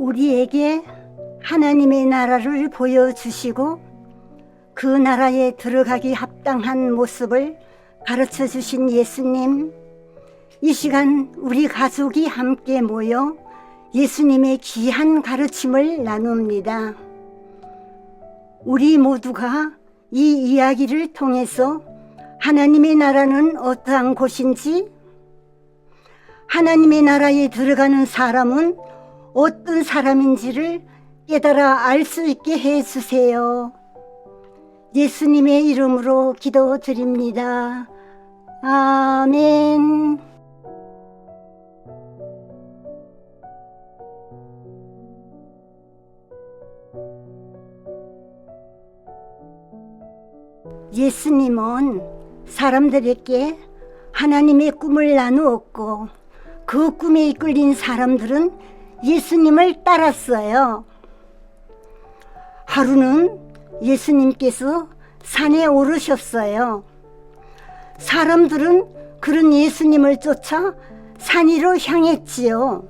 우리에게 하나님의 나라를 보여주시고 그 나라에 들어가기 합당한 모습을 가르쳐 주신 예수님, 이 시간 우리 가족이 함께 모여 예수님의 귀한 가르침을 나눕니다. 우리 모두가 이 이야기를 통해서 하나님의 나라는 어떠한 곳인지, 하나님의 나라에 들어가는 사람은 어떤 사람인지를 깨달아 알 수 있게 해 주세요. 예수님의 이름으로 기도드립니다. 아멘. 예수님은 사람들에게 하나님의 꿈을 나누었고 그 꿈에 이끌린 사람들은 예수님을 따랐어요. 하루는 예수님께서 산에 오르셨어요. 사람들은 그런 예수님을 쫓아 산 위로 향했지요.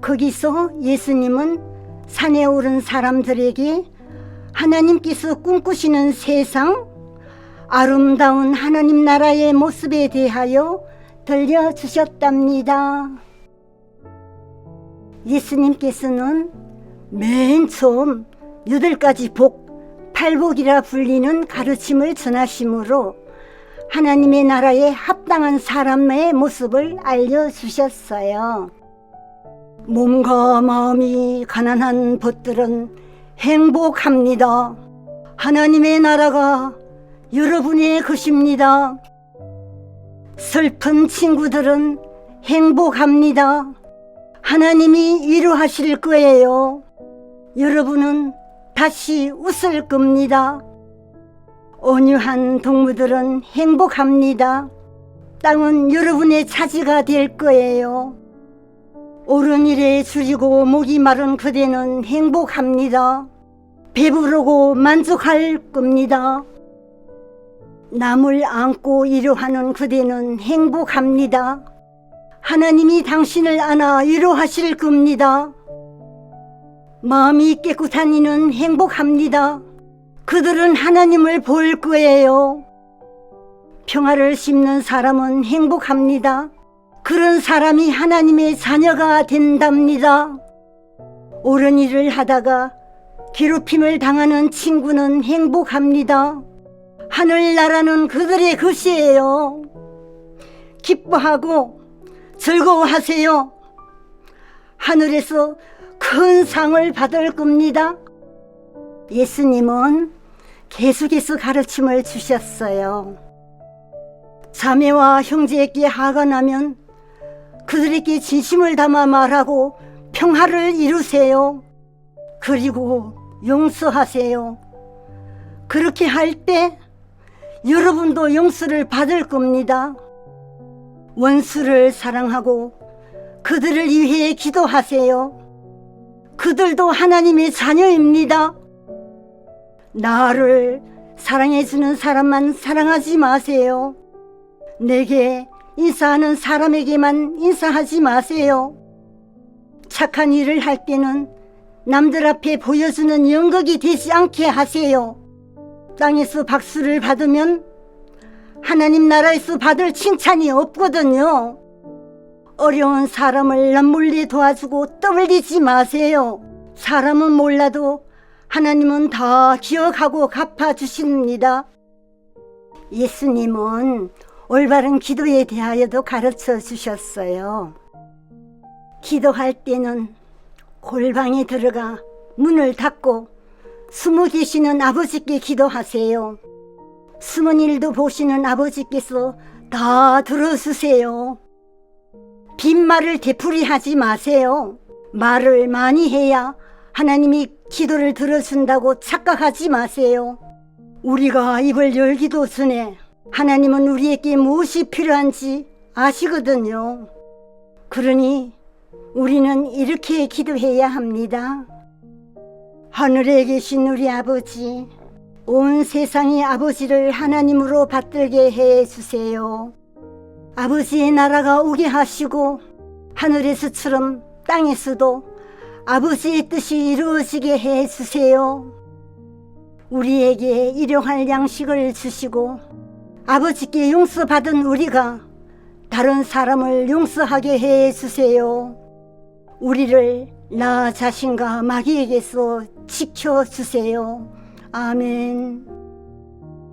거기서 예수님은 산에 오른 사람들에게 하나님께서 꿈꾸시는 세상, 아름다운 하나님 나라의 모습에 대하여 들려주셨답니다. 예수님께서는 맨 처음 여덟 가지 복, 팔복이라 불리는 가르침을 전하심으로 하나님의 나라에 합당한 사람의 모습을 알려주셨어요. 몸과 마음이 가난한 벗들은 행복합니다. 하나님의 나라가 여러분의 것입니다. 슬픈 친구들은 행복합니다. 하나님이 위로하실 거예요. 여러분은 다시 웃을 겁니다. 온유한 동무들은 행복합니다. 땅은 여러분의 차지가 될 거예요. 옳은 일에 줄이고 목이 마른 그대는 행복합니다. 배부르고 만족할 겁니다. 남을 안고 위로하는 그대는 행복합니다. 하나님이 당신을 안아 위로하실 겁니다. 마음이 깨끗한 이는 행복합니다. 그들은 하나님을 볼 거예요. 평화를 심는 사람은 행복합니다. 그런 사람이 하나님의 자녀가 된답니다. 옳은 일을 하다가 괴롭힘을 당하는 친구는 행복합니다. 하늘나라는 그들의 것이에요. 기뻐하고 즐거워하세요. 하늘에서 큰 상을 받을 겁니다. 예수님은 계속해서 가르침을 주셨어요. 자매와 형제에게 화가 나면 그들에게 진심을 담아 말하고 평화를 이루세요. 그리고 용서하세요. 그렇게 할 때 여러분도 용서를 받을 겁니다. 원수를 사랑하고 그들을 위해 기도하세요. 그들도 하나님의 자녀입니다. 나를 사랑해주는 사람만 사랑하지 마세요. 내게 인사하는 사람에게만 인사하지 마세요. 착한 일을 할 때는 남들 앞에 보여주는 연극이 되지 않게 하세요. 땅에서 박수를 받으면 하나님 나라에서 받을 칭찬이 없거든요. 어려운 사람을 남몰리 도와주고 떠벌리지 마세요. 사람은 몰라도 하나님은 다 기억하고 갚아주십니다. 예수님은 올바른 기도에 대하여도 가르쳐 주셨어요. 기도할 때는 골방에 들어가 문을 닫고 숨어 계시는 아버지께 기도하세요. 숨은 일도 보시는 아버지께서 다 들어주세요. 빈말을 되풀이하지 마세요. 말을 많이 해야 하나님이 기도를 들어준다고 착각하지 마세요. 우리가 입을 열기도 전에 하나님은 우리에게 무엇이 필요한지 아시거든요. 그러니 우리는 이렇게 기도해야 합니다. 하늘에 계신 우리 아버지, 온 세상의 아버지를 하나님으로 받들게 해 주세요. 아버지의 나라가 오게 하시고 하늘에서처럼 땅에서도 아버지의 뜻이 이루어지게 해 주세요. 우리에게 일용할 양식을 주시고 아버지께 용서받은 우리가 다른 사람을 용서하게 해 주세요. 우리를 나 자신과 마귀에게서 지켜 주세요. 아멘.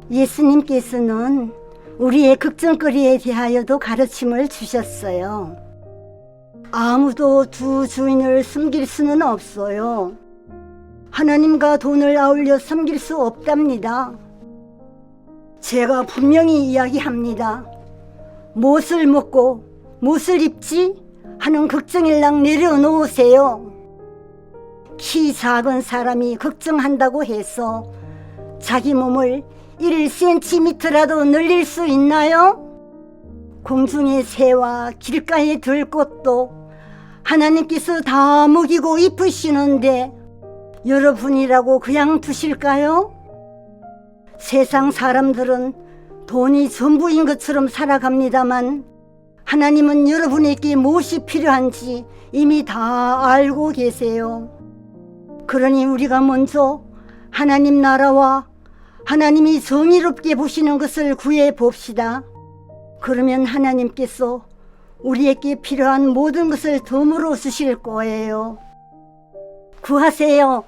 예수님께서는 우리의 걱정거리에 대하여도 가르침을 주셨어요. 아무도 두 주인을 숨길 수는 없어요. 하나님과 돈을 아울려 섬길 수 없답니다. 제가 분명히 이야기합니다. 무엇을 먹고 무엇을 입지 하는 걱정일랑 내려놓으세요. 키 작은 사람이 걱정한다고 해서 자기 몸을 1cm라도 늘릴 수 있나요? 공중의 새와 길가에 들 꽃도 하나님께서 다 먹이고 입으시는데 여러분이라고 그냥 두실까요? 세상 사람들은 돈이 전부인 것처럼 살아갑니다만 하나님은 여러분에게 무엇이 필요한지 이미 다 알고 계세요. 그러니 우리가 먼저 하나님 나라와 하나님이 정의롭게 보시는 것을 구해 봅시다. 그러면 하나님께서 우리에게 필요한 모든 것을 덤으로 주실 거예요. 구하세요.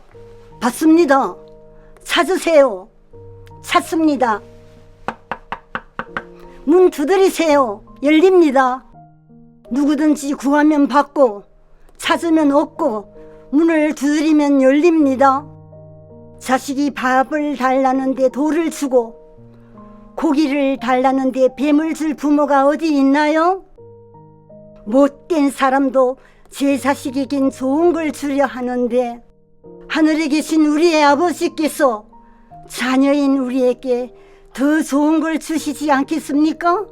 받습니다. 찾으세요. 찾습니다. 문 두드리세요. 열립니다. 누구든지 구하면 받고 찾으면 얻고 문을 두드리면 열립니다. 자식이 밥을 달라는데 돌을 주고 고기를 달라는데 뱀을 줄 부모가 어디 있나요? 못된 사람도 제 자식에겐 좋은 걸 주려 하는데 하늘에 계신 우리의 아버지께서 자녀인 우리에게 더 좋은 걸 주시지 않겠습니까?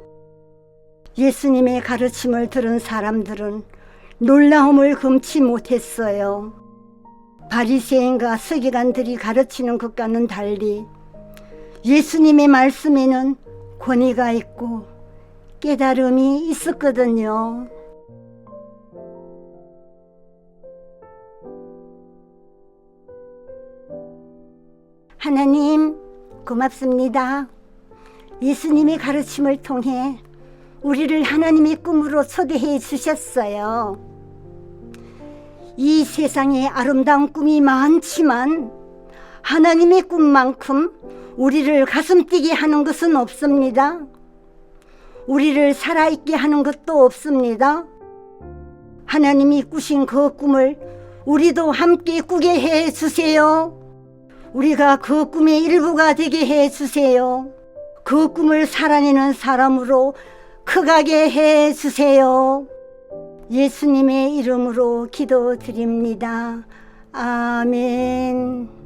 예수님의 가르침을 들은 사람들은 놀라움을 금치 못했어요. 바리새인과 서기관들이 가르치는 것과는 달리 예수님의 말씀에는 권위가 있고 깨달음이 있었거든요. 하나님, 고맙습니다. 예수님의 가르침을 통해 우리를 하나님의 꿈으로 초대해 주셨어요. 이 세상에 아름다운 꿈이 많지만 하나님의 꿈만큼 우리를 가슴 뛰게 하는 것은 없습니다. 우리를 살아있게 하는 것도 없습니다. 하나님이 꾸신 그 꿈을 우리도 함께 꾸게 해 주세요. 우리가 그 꿈의 일부가 되게 해 주세요. 그 꿈을 살아내는 사람으로 크가게 해 주세요. 예수님의 이름으로 기도드립니다. 아멘.